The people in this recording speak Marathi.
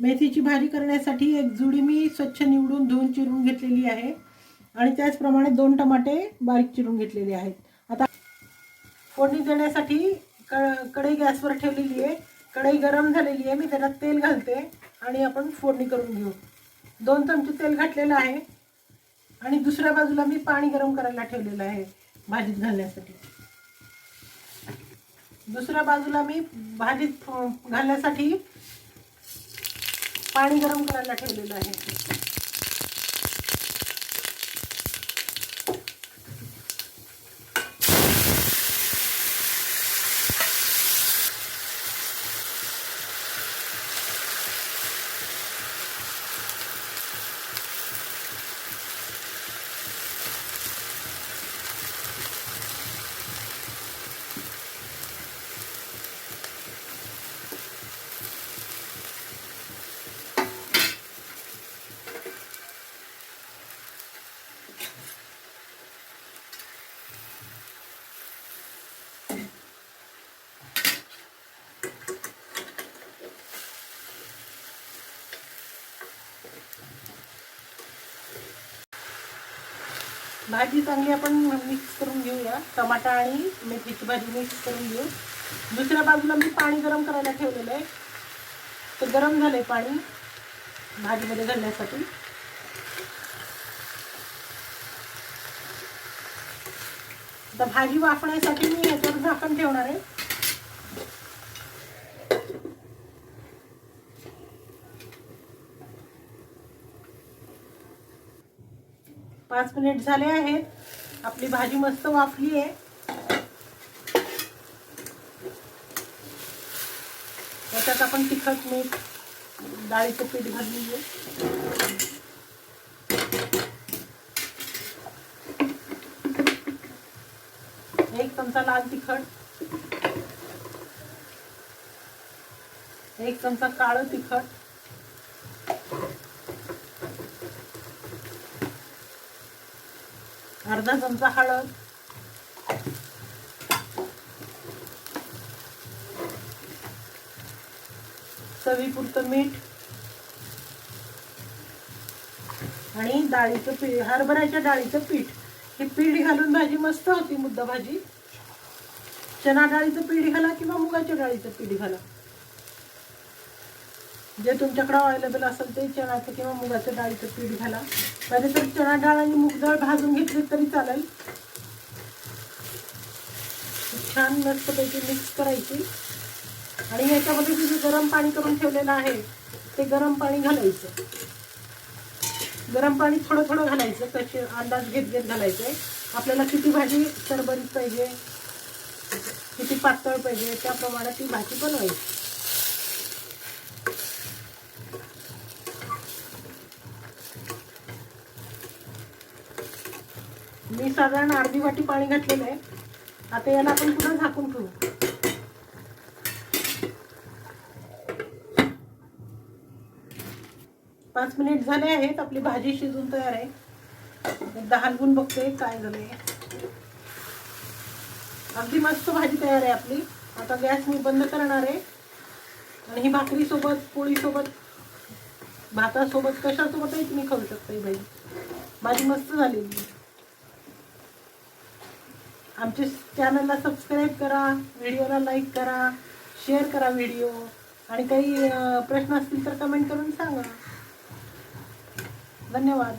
मेथीची भाजी करण्यासाठी एक जुडी मी स्वच्छ निवडून धुवून चिरून घेतलेली आहे. आणि त्याचप्रमाणे दोन टमाटे बारीक चिरून घेतलेले आहेत. आता फोडणी देण्यासाठी क कढई गॅसवर ठेवलेली आहे. कढई गरम झालेली आहे. मी त्याला तेल घालते आणि आपण फोडणी करून घेऊ. दोन चमचे तेल घातलेलं आहे. आणि दुसऱ्या बाजूला मी पाणी गरम करायला ठेवलेलं आहे भाजीत घालण्यासाठी. दुसऱ्या बाजूला मी भाजीत घालण्यासाठी पाणी गरम करायला ठेवलेलं आहे. भाजी चांगली आपण मिक्स करून घेऊया. टमाटा आणि मेथीची भाजी मिक्स करून घेऊ. दुसऱ्या बाजूला मी पाणी गरम करायला ठेवलेलं आहे. तर गरम झालं आहे पाणी. भाजीमध्ये घालण्यासाठी. आता भाजी वाफण्यासाठी मी याच्यावर झाकण ठेवणार आहे. पाच मिनिट झाले आहेत. आपली भाजी मस्त वाफली आहे. त्याच्यात आपण तिखट मीठ डाळीचं पीठ घालून आहे एक चमचा लाल तिखट. एक चमचा काळं तिखट. अर्धा चमचा हळद. चवीपुरतं मीठ. आणि डाळीचं पीठ हरभऱ्याच्या डाळीचं पीठ. हे पीठ घालून भाजी मस्त होती मुद्दा भाजी. चना डाळीचं पीठ घाला किंवा मुगाच्या डाळीचं पीठ घाला. जे तुमच्याकडं अवेलेबल असेल ते चणाचं किंवा मुगाच्या डाळीचं पीठ घाला. पहिले तर चणा डाळ आणि मूग डाळ भाजून घेतली तरी चालेल. छान मस्तपैकी मिक्स करायची. आणि याच्यामध्ये जे गरम पाणी करून ठेवलेलं आहे ते गरम पाणी घालायचं. गरम पाणी थोडं थोडं घालायचं तसे अंदाज घेत घेत घालायचं. आहे आपल्याला किती भाजी सरबरीत पाहिजे किती पातळ पाहिजे त्याप्रमाणे ती भाजी बनवायची. मी साधारण अर्धी वाटी पाणी घातलेलं आहे. आता याला आपण पुन्हा झाकून ठेवू. पाच मिनिट झाले आहेत आपली भाजी शिजून तयार आहे. एकदा हलवून बघते काय झाले अगदी मस्त भाजी तयार आहे आपली. आता गॅस मी बंद करणार आहे. आणि ही भाकरीसोबत पोळीसोबत भातासोबत कशासोबतही तुम्ही खाऊ शकता ही भाजी भाजी मस्त झालेली आमच्या चॅनलला सबस्क्राईब करा व्हिडिओला लाईक करा शेअर करा व्हिडिओ आणि काही प्रश्न असतील तर कमेंट करून सांगा. धन्यवाद.